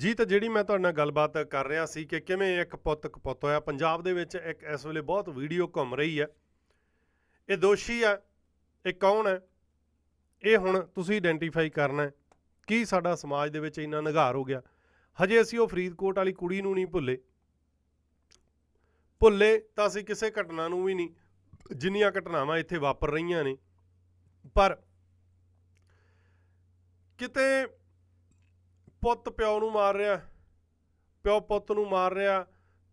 ਜੀ, ਤਾਂ ਜਿਹੜੀ ਮੈਂ ਤੁਹਾਡੇ ਨਾਲ ਗੱਲਬਾਤ ਕਰ ਰਿਹਾ ਸੀ ਕਿ ਕਿਵੇਂ ਇੱਕ ਪੁੱਤ ਕਪੁੱਤ ਹੋਇਆ, ਪੰਜਾਬ ਦੇ ਵਿੱਚ ਇੱਕ ਇਸ ਵੇਲੇ ਬਹੁਤ ਵੀਡੀਓ ਘੁੰਮ ਰਹੀ ਹੈ। ਇਹ ਦੋਸ਼ੀ ਹੈ, ਇਹ ਕੌਣ ਹੈ? ਇਹ ਹੁਣ ਤੁਸੀਂ ਆਇਡੈਂਟੀਫਾਈ ਕਰਨਾ ਕੀ ਸਾਡਾ ਸਮਾਜ ਦੇ ਵਿੱਚ ਇੰਨਾ ਨਿਘਾਰ ਹੋ ਗਿਆ। ਹਜੇ ਅਸੀਂ ਉਹ ਫਰੀਦਕੋਟ ਵਾਲੀ ਕੁੜੀ ਨੂੰ ਨਹੀਂ ਭੁੱਲੇ। ਭੁੱਲੇ ਤਾਂ ਅਸੀਂ ਕਿਸੇ ਘਟਨਾ ਨੂੰ ਵੀ ਨਹੀਂ, ਜਿੰਨੀਆਂ ਘਟਨਾਵਾਂ ਇੱਥੇ ਵਾਪਰ ਰਹੀਆਂ ਨੇ। ਪਰ ਕਿਤੇ ਪੁੱਤ ਪਿਓ ਨੂੰ ਮਾਰ ਰਿਹਾ। ਪਿਓ ਪੁੱਤ ਨੂੰ ਮਾਰ ਰਿਹਾ,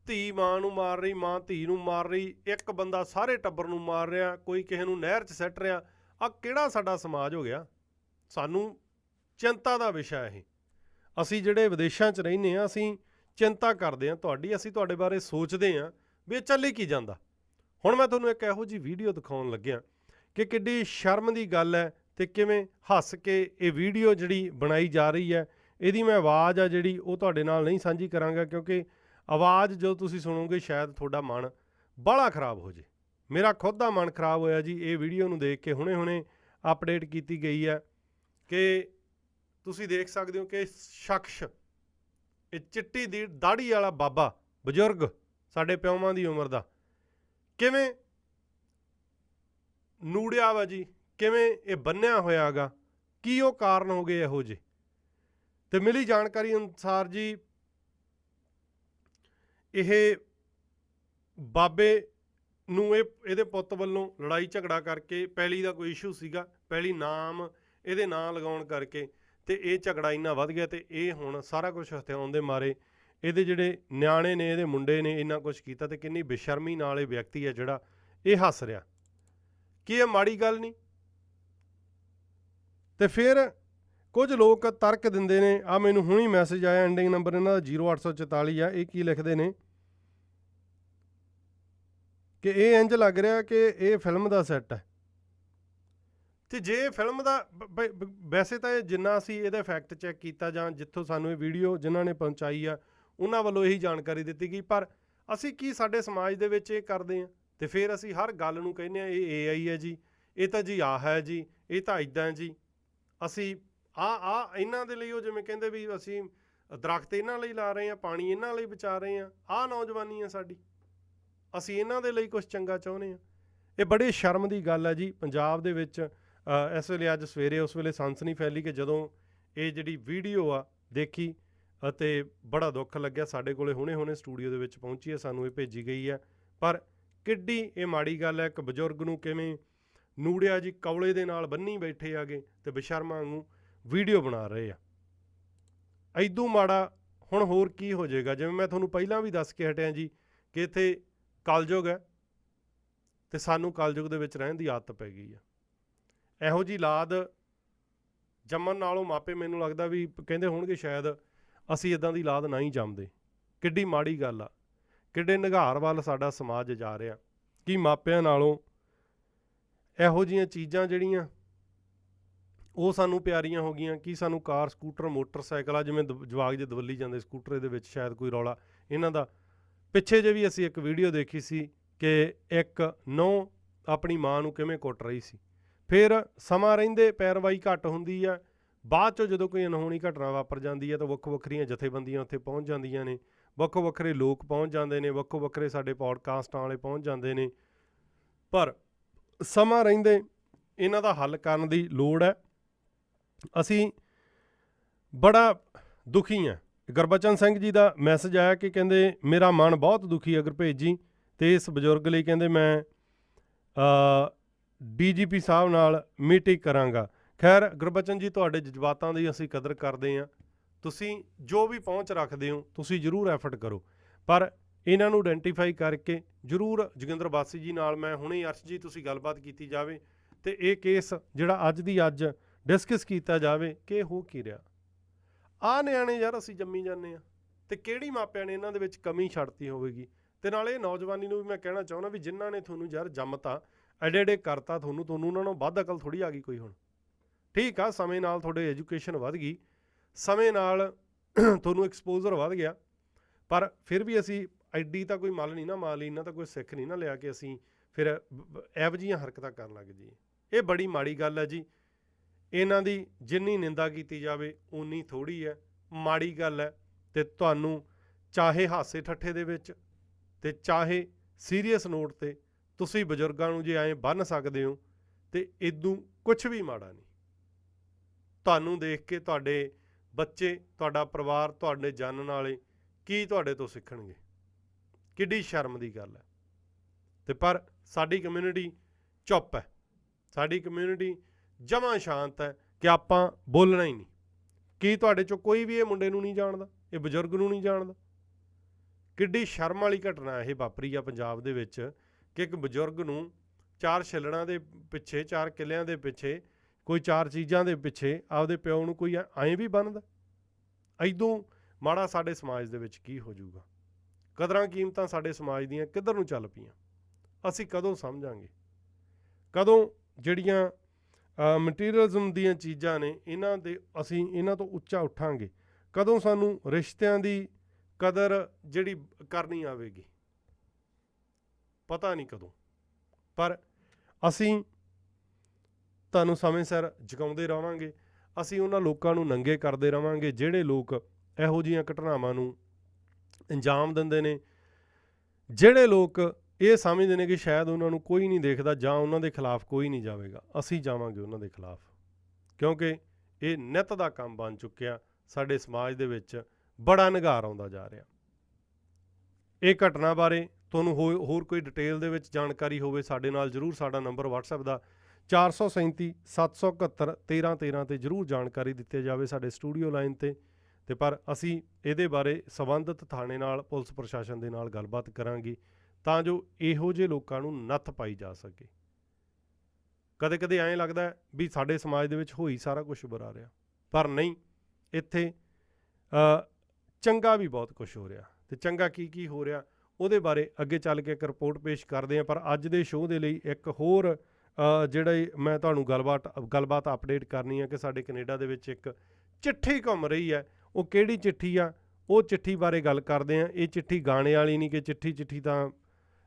ਧੀ ਮਾਂ ਨੂੰ ਮਾਰ ਰਹੀ, ਮਾਂ ਧੀ ਨੂੰ ਮਾਰ ਰਹੀ, ਇੱਕ ਬੰਦਾ ਸਾਰੇ ਟੱਬਰ ਨੂੰ ਮਾਰ ਰਿਹਾ, ਕੋਈ ਕਿਸੇ ਨੂੰ ਨਹਿਰ 'ਚ ਸੱਟ ਰਿਹਾ। ਆ ਕਿਹੜਾ ਸਾਡਾ ਸਮਾਜ ਹੋ ਗਿਆ? ਸਾਨੂੰ ਚਿੰਤਾ ਦਾ ਵਿਸ਼ਾ ਇਹ। ਅਸੀਂ ਜਿਹੜੇ ਵਿਦੇਸ਼ਾਂ 'ਚ ਰਹਿੰਦੇ ਆ ਅਸੀਂ ਚਿੰਤਾ ਕਰਦੇ ਆ ਤੁਹਾਡੀ, ਅਸੀਂ ਤੁਹਾਡੇ ਬਾਰੇ ਸੋਚਦੇ ਆ ਵੀ ਇਹ ਚੱਲੀ ਕੀ ਜਾਂਦਾ। ਹੁਣ ਮੈਂ ਤੁਹਾਨੂੰ ਇੱਕ ਇਹੋ ਜੀ ਵੀਡੀਓ ਦਿਖਾਉਣ ਲੱਗਿਆ ਕਿ ਕਿੱਡੀ ਸ਼ਰਮ ਦੀ ਗੱਲ ਹੈ ਤੇ ਕਿਵੇਂ ਹੱਸ ਕੇ ਇਹ ਵੀਡੀਓ ਜਿਹੜੀ ਬਣਾਈ ਜਾ ਰਹੀ ਹੈ ਇਹਦੀ ਮੈਂ ਆਵਾਜ਼ ਆ ਜਿਹੜੀ ਉਹ ਤੁਹਾਡੇ ਨਾਲ ਨਹੀਂ ਸਾਂਝੀ ਕਰਾਂਗਾ ਕਿਉਂਕਿ ਆਵਾਜ਼ ਜਦੋਂ ਤੁਸੀਂ ਸੁਣੋਗੇ ਸ਼ਾਇਦ ਤੁਹਾਡਾ ਮਨ ਬਾਹਲਾ ਖਰਾਬ ਹੋ ਜੇ। ਮੇਰਾ ਖੁਦ ਦਾ ਮਨ ਖਰਾਬ ਹੋਇਆ ਜੀ, ਇਹ ਵੀਡੀਓ ਨੂੰ ਦੇਖ ਕੇ ਹੁਣੇ-ਹੁਣੇ ਅਪਡੇਟ ਕੀਤੀ ਗਈ ਹੈ ਕਿ ਤੁਸੀਂ ਦੇਖ ਸਕਦੇ ਹੋ ਕਿ ਸ਼ਖਸ, ਇਹ ਚਿੱਟੀ ਦੀ ਦਾੜੀ ਵਾਲਾ ਬਾਬਾ, ਬਜ਼ੁਰਗ ਸਾਡੇ ਪਿਓਾਂ ਦੀ ਉਮਰ ਦਾ, ਕਿਵੇਂ ਨੂੜਿਆ ਵਾ ਜੀ, ਕਿਵੇਂ ਇਹ ਬੰਨਿਆ ਹੋਇਆਗਾ, ਕੀ ਉਹ ਕਾਰਨ ਹੋ ਗਏ ਇਹੋ ਜਿਹੇ? ਤੇ ਮਿਲੀ ਜਾਣਕਾਰੀ ਅਨੁਸਾਰ ਜੀ, ਇਹ ਬਾਬੇ ਨੂੰ ਇਹ, ਇਹਦੇ ਪੁੱਤ ਵੱਲੋਂ ਲੜਾਈ ਝਗੜਾ ਕਰਕੇ ਪਹਿਲੀ ਦਾ ਕੋਈ ਇਸ਼ੂ ਸੀਗਾ, ਪਹਿਲੀ ਨਾਮ ਇਹਦੇ ਨਾਂ ਲਗਾਉਣ ਕਰਕੇ ਤੇ ਇਹ ਝਗੜਾ ਇੰਨਾ ਵੱਧ ਗਿਆ ਤੇ ਇਹ ਹੁਣ ਸਾਰਾ ਕੁਝ ਹਥਿਆਉਣ ਦੇ ਮਾਰੇ। ਇਹਦੇ ਜਿਹੜੇ ਨਿਆਣੇ ਨੇ, ਇਹਦੇ ਮੁੰਡੇ ਨੇ ਇੰਨਾ ਕੁਝ ਕੀਤਾ ਤੇ ਕਿੰਨੀ ਬੇਸ਼ਰਮੀ ਨਾਲ ਇਹ ਵਿਅਕਤੀ ਹੈ ਜਿਹੜਾ, ਇਹ ਹੱਸ ਰਿਹਾ। ਕੀ ਇਹ ਮਾੜੀ ਗੱਲ ਨਹੀਂ? ਤੇ ਫਿਰ ਕੁਝ ਲੋਕ ਤਰਕ ਦਿੰਦੇ ਨੇ ਆ ਮੈਨੂੰ ਹੁਣੀ ਮੈਸੇਜ ਆਇਆ ਐਂਡਿੰਗ ਨੰਬਰ ਇਹਨਾਂ ਦਾ 0844 ਆ, ਇਹ ਕੀ ਲਿਖਦੇ ਨੇ? ਕਿ ਇਹ ਇੰਜ ਲੱਗ ਰਿਹਾ ਕਿ ਇਹ ਫਿਲਮ ਦਾ ਸੈੱਟ ਹੈ। ਤੇ ਜੇ ਫਿਲਮ ਦਾ ਵੈਸੇ ਤਾਂ ਇਹ ਜਿੰਨਾ ਅਸੀਂ ਇਹਦਾ ਫੈਕਟ ਚੈੱਕ ਕੀਤਾ ਜਾਂ ਜਿੱਥੋਂ ਸਾਨੂੰ ਇਹ ਵੀਡੀਓ ਜਿਨ੍ਹਾਂ ਨੇ ਪਹੁੰਚਾਈ ਆ, ਉਹਨਾਂ ਵੱਲੋਂ ਇਹੀ ਜਾਣਕਾਰੀ ਦਿੱਤੀ ਗਈ। ਪਰ ਅਸੀਂ ਕੀ ਸਾਡੇ ਸਮਾਜ ਦੇ ਵਿੱਚ ਇਹ ਕਰਦੇ ਆ? ਤੇ ਫਿਰ ਅਸੀਂ ਹਰ ਗੱਲ ਨੂੰ ਕਹਿੰਦੇ ਆ, ਇਹ AI ਹੈ ਜੀ, ਇਹ ਤਾਂ ਜੀ ਆ ਹੈ ਜੀ, ਇਹ ਤਾਂ ਇਦਾਂ ਜੀ। ਅਸੀਂ ਆ ਆ ਇਹਨਾਂ ਦੇ ਲਈ ਉਹ ਜਿਵੇਂ ਕਹਿੰਦੇ ਵੀ ਅਸੀਂ ਦਰਖਤ ਇਹਨਾਂ ਲਈ ਲਾ ਰਹੇ ਆ ਪਾਣੀ ਇਹਨਾਂ ਲਈ ਬਚਾ ਰਹੇ ਆ ਆ ਨੌਜਵਾਨੀ ਆ ਸਾਡੀ। ਅਸੀਂ ਇਹਨਾਂ ਦੇ ਲਈ ਕੁਝ ਚੰਗਾ ਚਾਹੁੰਦੇ ਆ ਇਹ ਬੜੇ ਸ਼ਰਮ ਦੀ ਗੱਲ ਹੈ ਜੀ, ਪੰਜਾਬ ਦੇ ਵਿੱਚ ਇਸ ਵੇਲੇ ਅੱਜ ਸਵੇਰੇ ਉਸ ਵੇਲੇ ਸਨਸਨੀ ਫੈਲੀ ਕਿ ਜਦੋਂ ਇਹ ਜਿਹੜੀ ਵੀਡੀਓ ਆ ਦੇਖੀ ਅਤੇ ਬੜਾ ਦੁੱਖ ਲੱਗਿਆ ਸਾਡੇ ਕੋਲੇ ਹੁਣੇ-ਹੁਣੇ ਸਟੂਡੀਓ ਦੇ ਵਿੱਚ ਪਹੁੰਚੀ ਹੈ ਸਾਨੂੰ ਇਹ ਭੇਜੀ ਗਈ ਹੈ ਪਰ ਕਿੱਡੀ ਇਹ ਮਾੜੀ ਗੱਲ ਹੈ ਇੱਕ ਬਜ਼ੁਰਗ ਨੂੰ ਕਿਵੇਂ ਨੂੜਿਆ ਜੀ ਕੌਲੇ ਦੇ ਨਾਲ ਬੰਨੀ ਬੈਠੇ ਆਗੇ ਤੇ ਬਸ਼ਰਮਾਂ ਵਾਂਗੂ ਵੀਡੀਓ ਬਣਾ ਰਹੇ ਆ। ਐਦੂ ਮਾੜਾ ਹੁਣ ਹੋਰ ਕੀ ਹੋ ਜਾਏਗਾ? ਜਿਵੇਂ ਮੈਂ ਤੁਹਾਨੂੰ ਪਹਿਲਾਂ ਵੀ ਦੱਸ ਕੇ ਹਟਿਆ ਜੀ ਕਿ ਇੱਥੇ ਕਲਯੁਗ ਹੈ ਤੇ ਸਾਨੂੰ ਕਲਯੁਗ ਦੇ ਵਿੱਚ ਰਹਿਣ ਦੀ ਆਦਤ ਪੈ ਗਈ ਆ। ਇਹੋ ਜੀ ਲਾਦ ਜੰਮਣ ਨਾਲੋਂ ਮਾਪੇ ਮੈਨੂੰ ਲੱਗਦਾ ਵੀ ਕਹਿੰਦੇ ਹੋਣਗੇ ਸ਼ਾਇਦ ਅਸੀਂ ਇਦਾਂ ਦੀ ਲਾਦ ਨਹੀਂ ਜੰਮਦੇ। ਕਿੱਡੀ ਮਾੜੀ ਗੱਲ ਆ। ਕਿੱਡੇ ਨਿਘਾਰ ਵੱਲ ਸਾਡਾ ਸਮਾਜ ਜਾ ਰਿਹਾ। ਕੀ ਮਾਪਿਆਂ ਨਾਲੋਂ ਇਹੋ ਜੀਆਂ ਚੀਜ਼ਾਂ ਜਿਹੜੀਆਂ ਉਹ ਸਾਨੂੰ ਪਿਆਰੀਆਂ ਹੋ ਗਈਆਂ ਕਿ ਸਾਨੂੰ ਕਾਰ, ਸਕੂਟਰ, ਮੋਟਰਸਾਈਕਲ ਆ, ਜਿਵੇਂ ਦਵ- ਜਵਾਕ ਜੇ ਦਵੱਲੀ ਜਾਂਦੇ ਸਕੂਟਰ ਦੇ ਵਿੱਚ ਸ਼ਾਇਦ ਕੋਈ ਰੌਲਾ, ਇਹਨਾਂ ਦਾ। ਪਿੱਛੇ ਜੇ ਵੀ ਅਸੀਂ ਇੱਕ ਵੀਡੀਓ ਦੇਖੀ ਸੀ ਕਿ ਇੱਕ ਨੌ ਆਪਣੀ ਮਾਂ ਨੂੰ ਕਿਵੇਂ ਕੁੱਟ ਰਹੀ ਸੀ। ਫਿਰ ਸਮਾਂ ਰਹਿੰਦੇ ਪੈਰਵਾਈ ਘੱਟ ਹੁੰਦੀ ਆ, ਬਾਅਦ ਚੋਂ ਜਦੋਂ ਕੋਈ ਅਨਹੋਣੀ ਘਟਨਾ ਵਾਪਰ ਜਾਂਦੀ ਹੈ ਤਾਂ ਵੱਖੋ ਵੱਖਰੀਆਂ ਜਥੇਬੰਦੀਆਂ ਉੱਥੇ ਪਹੁੰਚ ਜਾਂਦੀਆਂ ਨੇ। ਵੱਖੋ ਵੱਖਰੇ ਲੋਕ ਪਹੁੰਚ ਜਾਂਦੇ ਨੇ, ਵੱਖੋ ਵੱਖਰੇ ਸਾਡੇ ਪੌਡਕਾਸਟਾਂ ਵਾਲੇ ਪਹੁੰਚ ਜਾਂਦੇ ਨੇ। ਪਰ ਸਮਾਂ ਰਹਿੰਦੇ ਇਹਨਾਂ ਦਾ ਹੱਲ ਕਰਨ ਦੀ ਲੋੜ ਹੈ। ਅਸੀਂ ਬੜਾ ਦੁਖੀ ਹਾਂ। ਗੁਰਬਚਨ ਸਿੰਘ ਜੀ ਦਾ ਮੈਸੇਜ ਆਇਆ ਕਿ ਕਹਿੰਦੇ, ਮੇਰਾ ਮਨ ਬਹੁਤ ਦੁਖੀ ਅਗਰ ਗੁਰਭੇਜ ਜੀ ਤੇ ਇਸ ਬਜ਼ੁਰਗ ਲਈ ਕਹਿੰਦੇ, ਮੈਂ ਅ ਡੀਜੀਪੀ ਸਾਹਿਬ ਨਾਲ ਮੀਟਿੰਗ ਕਰਾਂਗਾ। ਖੈਰ, ਗੁਰਬਚਨ ਜੀ, ਤੁਹਾਡੇ ਜਜ਼ਬਾਤਾਂ ਦੀ ਅਸੀਂ ਕਦਰ ਕਰਦੇ ਹਾਂ। ਤੁਸੀਂ ਜੋ ਵੀ ਪਹੁੰਚ ਰੱਖਦੇ ਹੋ, ਤੁਸੀਂ ਜਰੂਰ ਐਫਰਟ ਕਰੋ। ਪਰ ਇਹਨਾਂ ਨੂੰ ਆਇਡੈਂਟੀਫਾਈ ਕਰਕੇ ਜਰੂਰ ਜੋਗਿੰਦਰ ਬਾਸੀ ਜੀ ਨਾਲ ਮੈਂ, ਹੁਣੇ ਅਰਸ਼ ਜੀ, ਤੁਸੀਂ ਗੱਲਬਾਤ ਕੀਤੀ ਜਾਵੇ। ਤੇ ਇਹ ਕੇਸ ਜਿਹੜਾ ਅੱਜ ਦੀ ਅੱਜ ਡਿਸਕਸ ਕੀਤਾ ਜਾਵੇ ਕਿ ਹੋ ਕੀ ਰਿਹਾ। ਆ ਨਿਆਣੇ ਯਾਰ ਅਸੀਂ ਜੰਮੀ ਜਾਂਦੇ ਆ ਤੇ ਕਿਹੜੀ ਮਾਪਿਆਂ ਨੇ ਇਹਨਾਂ ਦੇ ਵਿੱਚ ਕਮੀ ਛੱਡਤੀ ਹੋਵੇਗੀ? ਤੇ ਨਾਲੇ ਇਹ ਨੌਜਵਾਨੀ ਨੂੰ ਵੀ ਮੈਂ ਕਹਿਣਾ ਚਾਹੁੰਦਾ ਵੀ ਜਿਨ੍ਹਾਂ ਨੇ ਤੁਹਾਨੂੰ ਯਾਰ ਜੰਮਤਾ, ਐਡੇ ਐਡੇ ਕਰਤਾ ਤੁਹਾਨੂੰ ਤੁਹਾਨੂੰ ਉਹਨਾਂ ਨੂੰ ਵੱਧ ਅਕਲ ਥੋੜੀ ਆ ਗਈ ਕੋਈ ਹੁਣ। ਠੀਕ ਆ, ਸਮੇਂ ਨਾਲ ਤੁਹਾਡੇ ਐਜੂਕੇਸ਼ਨ ਵੱਧ ਗਈ, ਸਮੇਂ ਨਾਲ ਤੁਹਾਨੂੰ ਐਕਸਪੋਜ਼ਰ ਵੱਧ ਗਿਆ, ਪਰ ਫਿਰ ਵੀ ਅਸੀਂ ਐਡੀ ਤਾਂ ਕੋਈ ਮੱਲ ਨਹੀਂ ਨਾ ਮਾਰ ਲਈ ਇਹਨਾਂ ਤਾਂ ਕੋਈ ਸਿੱਖ ਨਹੀਂ ਨਾ ਲਿਆ ਕਿ ਅਸੀਂ ਫਿਰ ਐਵ ਜਿਹੀਆਂ ਹਰਕਤਾਂ ਕਰਨ ਲੱਗ ਜੀ ਇਹ ਬੜੀ ਮਾੜੀ ਗੱਲ ਹੈ ਜੀ। ਇਹਨਾਂ ਦੀ ਜਿੰਨੀ ਨਿੰਦਾ ਕੀਤੀ ਜਾਵੇ ਉਨੀ ਥੋੜੀ ਹੈ। ਮਾੜੀ ਗੱਲ ਹੈ ਤੇ ਤੁਹਾਨੂੰ ਚਾਹੇ ਹਾਸੇ ਠੱਠੇ ਦੇ ਵਿੱਚ ਤੇ ਚਾਹੇ ਸੀਰੀਅਸ ਨੋਟ ਤੇ ਤੁਸੀਂ ਬਜ਼ੁਰਗਾਂ ਨੂੰ ਜੇ ਐਂ ਬੰਨ ਸਕਦੇ ਹੋ ਤੇ ਇਦੋਂ ਕੁਝ ਵੀ ਮਾੜਾ ਨਹੀਂ। ਤੁਹਾਨੂੰ ਦੇਖ ਕੇ ਤੁਹਾਡੇ ਬੱਚੇ, ਤੁਹਾਡਾ ਪਰਿਵਾਰ, ਤੁਹਾਡੇ ਜਾਣਨ ਵਾਲੇ ਕੀ ਤੁਹਾਡੇ ਤੋਂ ਸਿੱਖਣਗੇ? ਕਿੱਡੀ ਸ਼ਰਮ ਦੀ ਗੱਲ ਹੈ। ਤੇ ਪਰ ਸਾਡੀ ਕਮਿਊਨਿਟੀ ਚੁੱਪ ਹੈ। ਸਾਡੀ ਕਮਿਊਨਿਟੀ ਜਮਾਂ ਸ਼ਾਂਤ ਹੈ ਕਿ ਆਪਾਂ ਬੋਲਣਾ ਹੀ ਨਹੀਂ। ਕੀ ਤੁਹਾਡੇ ਚੋਂ ਕੋਈ ਵੀ ਇਹ ਮੁੰਡੇ ਨੂੰ ਨਹੀਂ ਜਾਣਦਾ? ਇਹ ਬਜ਼ੁਰਗ ਨੂੰ ਨਹੀਂ ਜਾਣਦਾ? ਕਿੱਡੀ ਸ਼ਰਮ ਵਾਲੀ ਘਟਨਾ ਇਹ ਵਾਪਰੀ ਆ ਪੰਜਾਬ ਦੇ ਵਿੱਚ ਕਿ ਇੱਕ ਬਜ਼ੁਰਗ ਨੂੰ ਚਾਰ ਛਿੱਲੜਾਂ ਦੇ ਪਿੱਛੇ, ਚਾਰ ਕਿਲਿਆਂ ਦੇ ਪਿੱਛੇ, ਕੋਈ ਚਾਰ ਚੀਜ਼ਾਂ ਦੇ ਪਿੱਛੇ ਆਪਦੇ ਪਿਓ ਨੂੰ ਕੋਈ ਐਂ ਵੀ ਬੰਨਦਾ ਐਦੋਂ ਮਾੜਾ ਸਾਡੇ ਸਮਾਜ ਦੇ ਵਿੱਚ ਕੀ ਹੋ ਜਾਊਗਾ ਕਦਰਾਂ ਕੀਮਤਾਂ ਸਾਡੇ ਸਮਾਜ ਦੀਆਂ ਕਿੱਧਰ ਨੂੰ ਚੱਲ ਪਈਆਂ? ਅਸੀਂ ਕਦੋਂ ਸਮਝਾਂਗੇ? ਕਦੋਂ ਜਿਹੜੀਆਂ ਮਟੀਰੀਅਲਿਜ਼ਮ ਦੀਆਂ ਚੀਜ਼ਾਂ ਨੇ, ਇਹਨਾਂ ਦੇ ਅਸੀਂ ਇਹਨਾਂ ਤੋਂ ਉੱਚਾ ਉੱਠਾਂਗੇ। ਕਦੋਂ ਸਾਨੂੰ ਰਿਸ਼ਤਿਆਂ ਦੀ ਕਦਰ ਜਿਹੜੀ ਕਰਨੀ ਆਵੇਗੀ? ਪਤਾ ਨਹੀਂ ਕਦੋਂ। ਪਰ ਅਸੀਂ ਤੁਹਾਨੂੰ ਸਮੇਂ ਸਿਰ ਜਗਾਉਂਦੇ ਰਵਾਂਗੇ। ਅਸੀਂ ਉਹਨਾਂ ਲੋਕਾਂ ਨੂੰ ਨੰਗੇ ਕਰਦੇ ਰਵਾਂਗੇ, ਜਿਹੜੇ ਲੋਕ ਇਹੋ ਜੀਆਂ ਘਟਨਾਵਾਂ ਨੂੰ ਅੰਜਾਮ ਦਿੰਦੇ ਨੇ, ਜਿਹੜੇ ਲੋਕ ਇਹ ਸਮਝਦੇ ਨੇ ਕਿ ਸ਼ਾਇਦ ਉਹਨਾਂ ਨੂੰ ਕੋਈ ਨਹੀਂ ਦੇਖਦਾ ਜਾਂ ਉਹਨਾਂ ਦੇ ਖਿਲਾਫ ਕੋਈ ਨਹੀਂ ਜਾਵੇਗਾ। ਅਸੀਂ ਜਾਵਾਂਗੇ ਉਹਨਾਂ ਦੇ ਖਿਲਾਫ। ਕਿਉਂਕਿ ਇਹ ਨਿਤ ਦਾ ਕੰਮ ਬਣ ਚੁੱਕਿਆ। ਸਾਡੇ ਸਮਾਜ ਦੇ ਵਿੱਚ ਬੜਾ ਨਿਗਾਰ ਆਉਂਦਾ ਜਾ ਰਿਹਾ। ਇਹ ਘਟਨਾ ਬਾਰੇ ਤੁਹਾਨੂੰ ਹੋ- ਹੋਰ ਕੋਈ ਡਿਟੇਲ ਦੇ ਵਿੱਚ ਜਾਣਕਾਰੀ ਹੋਵੇ, ਸਾਡੇ ਨਾਲ ਜਰੂਰ ਸਾਡਾ ਨੰਬਰ WhatsApp ਦਾ 437 771 1313 ਤੇ ਜਰੂਰ ਜਾਣਕਾਰੀ ਦਿੱਤੀ ਜਾਵੇ ਸਾਡੇ ਸਟੂਡੀਓ ਲਾਈਨ ਤੇ। ਤੇ ਪਰ ਅਸੀਂ ਇਹਦੇ ਬਾਰੇ ਸੰਬੰਧਿਤ ਥਾਣੇ ਨਾਲ, ਪੁਲਿਸ ਪ੍ਰਸ਼ਾਸਨ ਦੇ ਨਾਲ ਗੱਲਬਾਤ ਕਰਾਂਗੇ। ਤਾਂ ਜੋ ਇਹੋ ਜਿਹੇ ਲੋਕਾਂ ਨੂੰ ਨੱਥ ਪਾਈ ਜਾ ਸਕੇ। ਕਦੇ ਕਦੇ ਐਂ ਲੱਗਦਾ ਵੀ ਸਾਡੇ ਸਮਾਜ ਦੇ ਵਿੱਚ ਹੋਈ ਸਾਰਾ ਕੁਝ ਬੁਰਾ ਰਿਹਾ, ਪਰ ਨਹੀਂ, ਇੱਥੇ ਚੰਗਾ ਵੀ ਬਹੁਤ ਕੁਝ ਹੋ ਰਿਹਾ ਤੇ ਚੰਗਾ ਕੀ ਕੀ ਹੋ ਰਿਹਾ, ਉਹਦੇ ਬਾਰੇ ਅੱਗੇ ਚੱਲ ਕੇ ਇੱਕ ਰਿਪੋਰਟ ਪੇਸ਼ ਕਰਦੇ ਹਾਂ, ਪਰ ਅੱਜ ਦੇ ਸ਼ੋਅ ਦੇ ਲਈ ਇੱਕ ਹੋਰ ਜਿਹੜਾ ਮੈਂ ਤੁਹਾਨੂੰ ਗੱਲਬਾਤ ਗੱਲਬਾਤ ਅਪਡੇਟ ਕਰਨੀ ਹੈ ਕਿ ਸਾਡੇ ਕੈਨੇਡਾ ਦੇ ਵਿੱਚ ਇੱਕ ਚਿੱਠੀ ਘੁੰਮ ਰਹੀ ਹੈ। ਉਹ ਕਿਹੜੀ ਚਿੱਠੀ ਆ? ਉਹ ਚਿੱਠੀ ਬਾਰੇ ਗੱਲ ਕਰਦੇ ਹਾਂ। ਇਹ ਚਿੱਠੀ ਗਾਣੇ ਵਾਲੀ ਨਹੀਂ ਕਿ ਚਿੱਠੀ ਚਿੱਠੀ ਤਾਂ